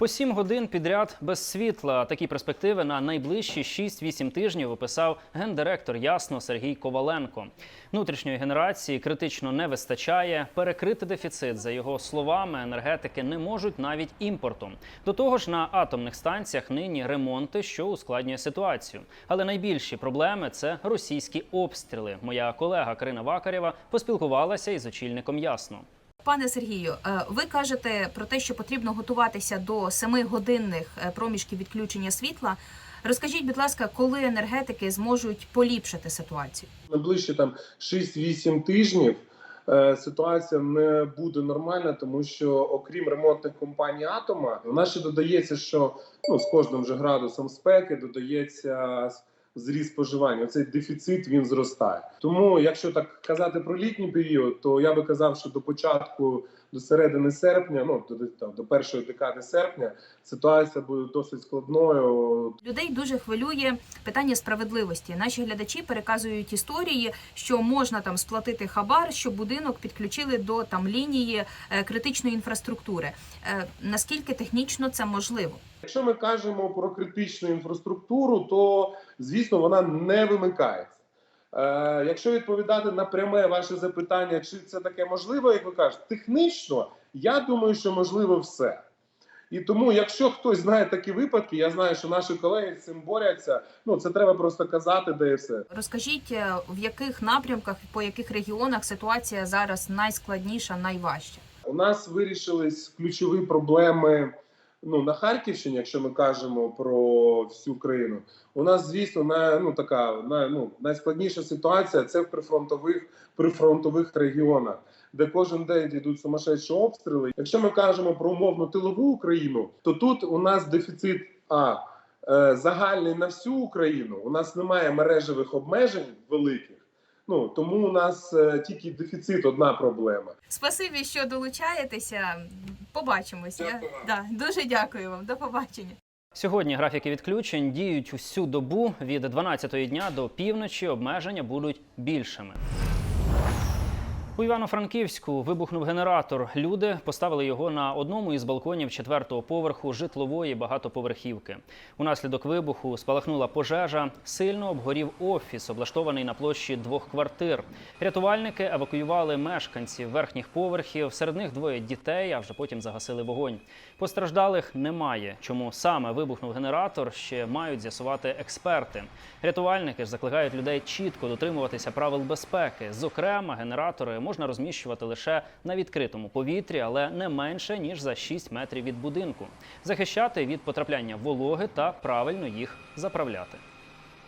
По сім годин підряд без світла. Такі перспективи на найближчі 6-8 тижнів описав гендиректор Ясно Сергій Коваленко. Внутрішньої генерації критично не вистачає. Перекрити дефіцит, за його словами, енергетики не можуть навіть імпортом. До того ж, на атомних станціях нині ремонти, що ускладнює ситуацію. Але найбільші проблеми це російські обстріли. Моя колега Карина Вакарєва поспілкувалася із очільником Ясно. Пане Сергію, е, ви кажете про те, що потрібно готуватися до 7-годинних е, проміжків відключення світла. Розкажіть, будь ласка, коли енергетики зможуть поліпшити ситуацію? найближчі там 6-8 тижнів е, ситуація не буде нормальна, тому що окрім ремонтних компаній атома, нас ще додається, що ну з кожним вже градусом спеки додається зріст споживання. Цей дефіцит він зростає. Тому, якщо так казати про літній період, то я би казав, що до початку. До середини серпня, ну до, там, до першої декади серпня, ситуація буде досить складною. Людей дуже хвилює питання справедливості. Наші глядачі переказують історії, що можна там сплатити хабар, щоб будинок підключили до там лінії е, критичної інфраструктури. Е, Наскільки технічно це можливо? Якщо ми кажемо про критичну інфраструктуру, то звісно вона не вимикається. Е, якщо відповідати на пряме ваше запитання, чи це таке можливо, як ви кажете, технічно, я думаю, що можливо все. І тому, якщо хтось знає такі випадки, я знаю, що наші колеги з цим борються. Ну це треба просто казати, де і все. Розкажіть, е, в яких напрямках, по яких регіонах ситуація зараз найскладніша, найважча? У нас вирішились ключові проблеми. Ну на Харківщині, якщо ми кажемо про всю країну, у нас звісно на ну така на ну найскладніша ситуація це в прифронтових прифронтових регіонах, де кожен день йдуть сумасшедші обстріли. Якщо ми кажемо про умовно тилову Україну, то тут у нас дефіцит а е, загальний на всю Україну. У нас немає мережевих обмежень великих. Ну тому у нас е, тільки дефіцит одна проблема. Спасибі, що долучаєтеся. Побачимось. Я да, дуже дякую вам. До побачення. Сьогодні графіки відключень діють усю добу від 12-ї дня до півночі. Обмеження будуть більшими. У Івано-Франківську вибухнув генератор. Люди поставили його на одному із балконів четвертого поверху житлової багатоповерхівки. Унаслідок вибуху спалахнула пожежа. Сильно обгорів офіс, облаштований на площі двох квартир. Рятувальники евакуювали мешканців верхніх поверхів. Серед них двоє дітей, а вже потім загасили вогонь. Постраждалих немає. Чому саме вибухнув генератор, ще мають з'ясувати експерти. Рятувальники ж закликають людей чітко дотримуватися правил безпеки. Зокрема, генератори можна розміщувати лише на відкритому повітрі, але не менше ніж за 6 метрів від будинку. Захищати від потрапляння вологи та правильно їх заправляти.